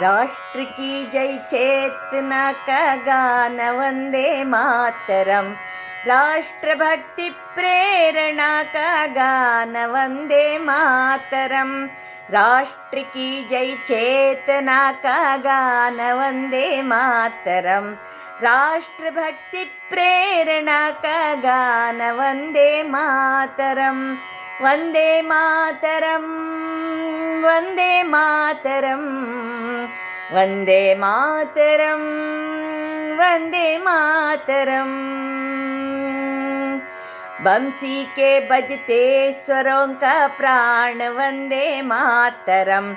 राष्ट्र की जय चेतना का गान वन्दे मातरम्। राष्ट्रभक्ति प्रेरणा का गान वन्दे मातरम्। राष्ट्र की जय चेतना का गान वन्दे मातरम्। राष्ट्रभक्ति प्रेरणा का गान वन्दे मातरम् वन्दे मातरम् वन्दे मातरम् वन्दे मातरम् वन्दे मातरम्। बंसी के बजते स्वरों का प्राण वन्दे मातरम्।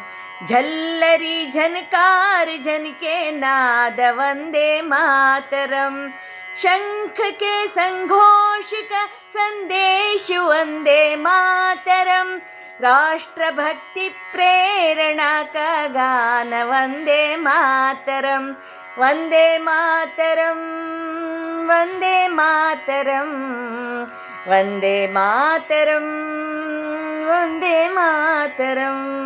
झल्लरी झनकार झन के नाद वन्दे मातरम्। शङ्ख के सङ्घोष का सन्देश वन्दे मातरम्। राष्ट्रभक्ति प्रेरणा का गान वन्दे मातरम्। वन्दे मातरम् वन्दे मातरम्। वन्दे मातरम् वन्दे मातरम्।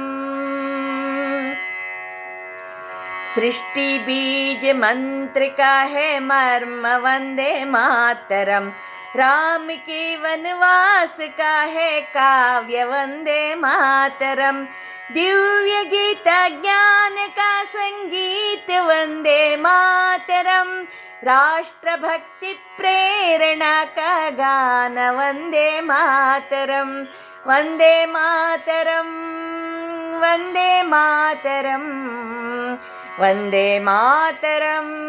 सृष्टि बीज मंत्र का है मर्म वन्दे मातरम् राम के वनवास का है काव्य वन्दे मातरम्। दिव्य गीत ज्ञान का संगीत वन्दे मातरम्। राष्ट्रभक्ति प्रेरणा का गान वन्दे मातरम्। वन्दे मातरम् वन्दे मातरम्। वन्दे मातरम्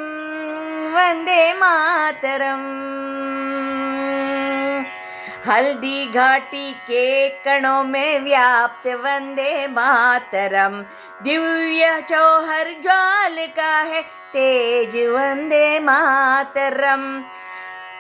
वन्दे मातरम् हल्दी घाटी के कणों में व्याप्त वंदे मातरम। दिव्य चौहर ज्वाल का है तेज वंदे मातरम।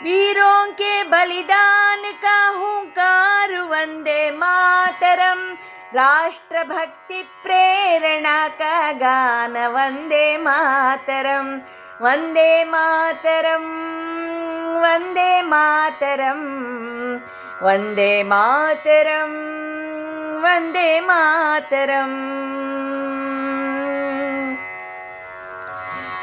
वीरों के बलिदान का हुंकार वंदे मातरम्। राष्ट्रभक्ति प्रेरणा का गान वंदे मातरम। वंदे मातरम्। वंदे मातरम् वंदे मातरम् वंदे मातरम्।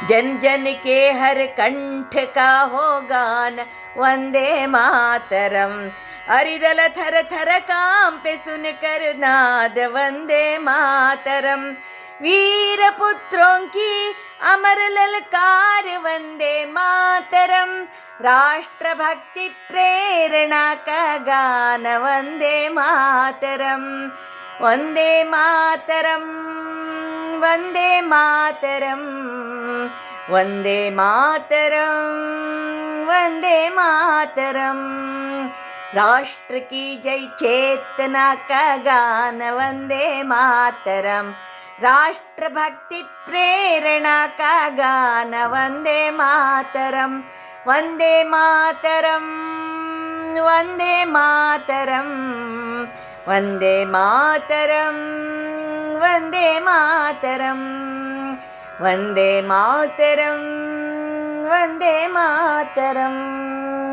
जन जन के हर कंठ का हो गान, वंदे मातरम्। अरिदल थर थर कांपे सुनकर नाद, वंदे मातरम्। वीर पुत्रों की अमर ललकार, वंदे मातरम् राष्ट्रभक्ति प्रेरणा का गान वन्दे मातरम् वन्दे मातरम् वन्दे मातरम् राष्ट्र की जय चेतना का गान वन्दे मातरम् राष्ट्रभक्ति प्रेरणा का गान वन्दे मातरम् वन्दे मातरम् वन्दे मातरम् वन्दे मातरम् वन्दे मातरम् वन्दे मातरम् वन्दे मातरम्